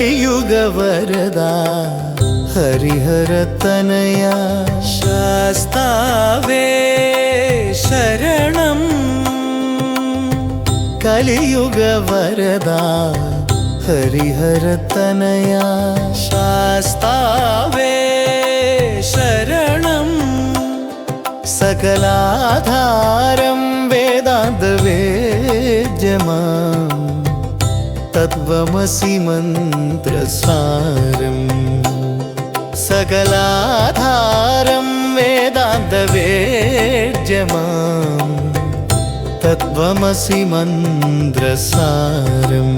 കലിയുഗവരദാ ഹരിഹരതനയ ശാസ്താവേ ശരണം. കലിയുഗവരദാ ഹരിഹരതനയ ശാസ്താവേ ശരണം. സകലാധാരം വേദാന്തവേദ്യമാം. തത്വമസി മന്ത്രസാരം സകലാധാരം വേദാന്തവേദ്യമാം തത്വമസി മന്ത്രസാരം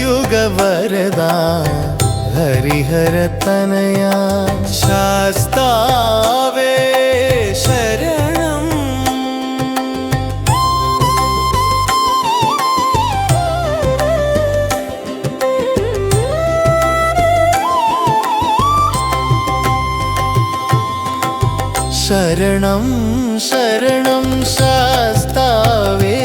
കലിയുഗവരദാ ഹരിഹരതനയാ ശാസ്താവേ ശരണം ശരണം ശരണം ശാസ്താവേ.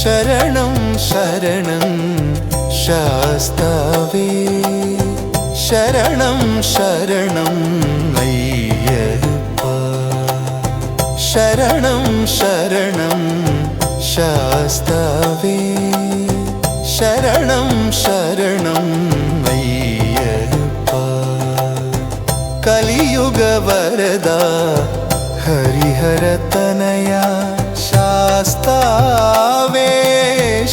ശരണം ശരണം ശാസ്താവേ. ശരണം ശരണം അയ്യപ്പ ശരണം ശരണം ശാസ്താവേ. ശരണം ശരണം അയ്യപ്പ കലിയുഗവരദാ ഹരിഹരതനയ.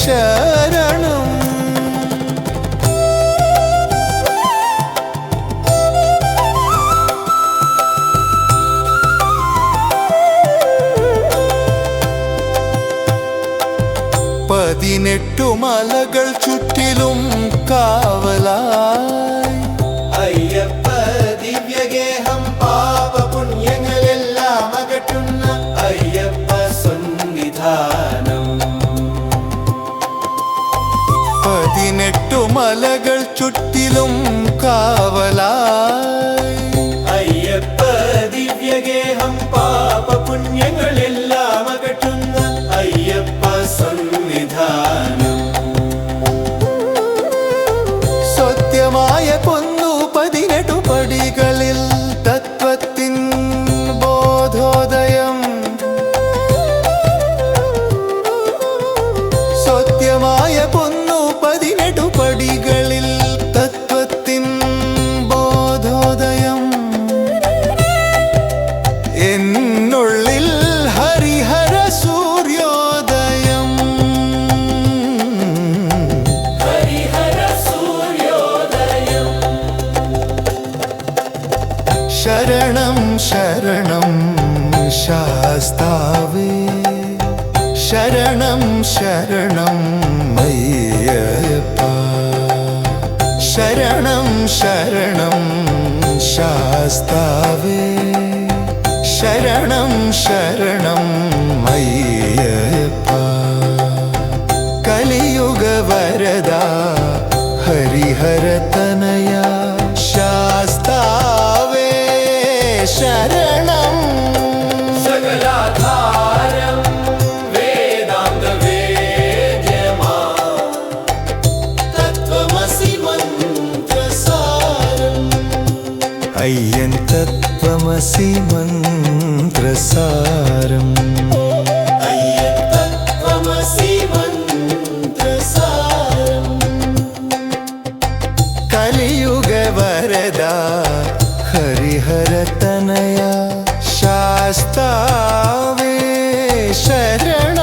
ശരണം പതിനെട്ടു മലകൾ ചുറ്റിലും മലകൾ ചുറ്റിലും കാവലായി ശരണം ശരണം ശാസ്താവേ. ശരണം ശരണം അയ്യപ്പ. ശരണം ശരണം ശാസ്താവേ. ശരണം ശരണം അയ്യത്തത്വമസി മന്ത്രസാരം കലിയുഗ വരദ ഹരിഹര തനയ ശാസ്താവേ ശരണ